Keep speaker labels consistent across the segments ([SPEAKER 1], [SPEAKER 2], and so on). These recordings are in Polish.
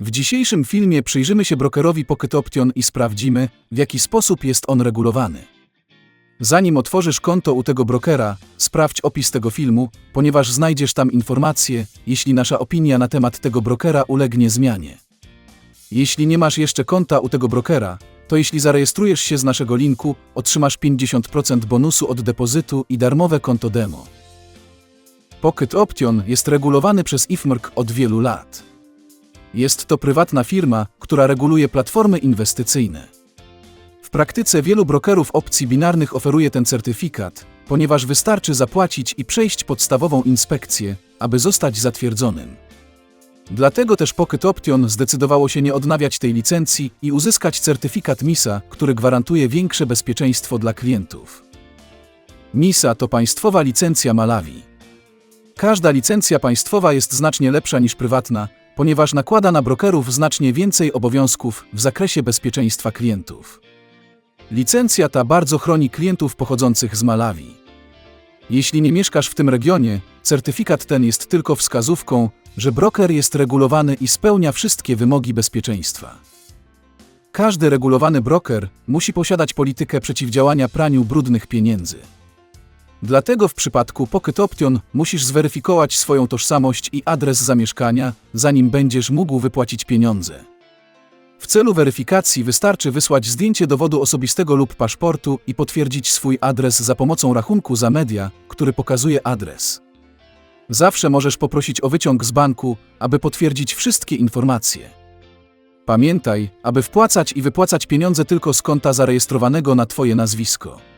[SPEAKER 1] W dzisiejszym filmie przyjrzymy się brokerowi Pocket Option i sprawdzimy, w jaki sposób jest on regulowany. Zanim otworzysz konto u tego brokera, sprawdź opis tego filmu, ponieważ znajdziesz tam informacje, jeśli nasza opinia na temat tego brokera ulegnie zmianie. Jeśli nie masz jeszcze konta u tego brokera, to jeśli zarejestrujesz się z naszego linku, otrzymasz 50% bonusu od depozytu i darmowe konto demo. Pocket Option jest regulowany przez IFMRK od wielu lat. Jest to prywatna firma, która reguluje platformy inwestycyjne. W praktyce wielu brokerów opcji binarnych oferuje ten certyfikat, ponieważ wystarczy zapłacić i przejść podstawową inspekcję, aby zostać zatwierdzonym. Dlatego też Pocket Option zdecydowało się nie odnawiać tej licencji i uzyskać certyfikat MISA, który gwarantuje większe bezpieczeństwo dla klientów. MISA to państwowa licencja Malawi. Każda licencja państwowa jest znacznie lepsza niż prywatna, ponieważ nakłada na brokerów znacznie więcej obowiązków w zakresie bezpieczeństwa klientów. Licencja ta bardzo chroni klientów pochodzących z Malawi. Jeśli nie mieszkasz w tym regionie, certyfikat ten jest tylko wskazówką, że broker jest regulowany i spełnia wszystkie wymogi bezpieczeństwa. Każdy regulowany broker musi posiadać politykę przeciwdziałania praniu brudnych pieniędzy. Dlatego w przypadku Pocket Option musisz zweryfikować swoją tożsamość i adres zamieszkania, zanim będziesz mógł wypłacić pieniądze. W celu weryfikacji wystarczy wysłać zdjęcie dowodu osobistego lub paszportu i potwierdzić swój adres za pomocą rachunku za media, który pokazuje adres. Zawsze możesz poprosić o wyciąg z banku, aby potwierdzić wszystkie informacje. Pamiętaj, aby wpłacać i wypłacać pieniądze tylko z konta zarejestrowanego na Twoje nazwisko.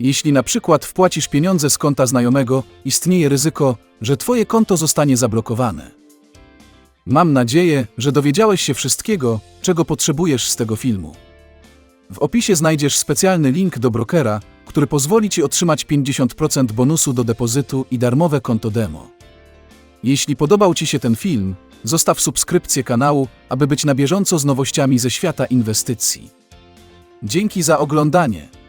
[SPEAKER 1] Jeśli na przykład wpłacisz pieniądze z konta znajomego, istnieje ryzyko, że Twoje konto zostanie zablokowane. Mam nadzieję, że dowiedziałeś się wszystkiego, czego potrzebujesz z tego filmu. W opisie znajdziesz specjalny link do brokera, który pozwoli Ci otrzymać 50% bonusu do depozytu i darmowe konto demo. Jeśli podobał Ci się ten film, zostaw subskrypcję kanału, aby być na bieżąco z nowościami ze świata inwestycji. Dzięki za oglądanie.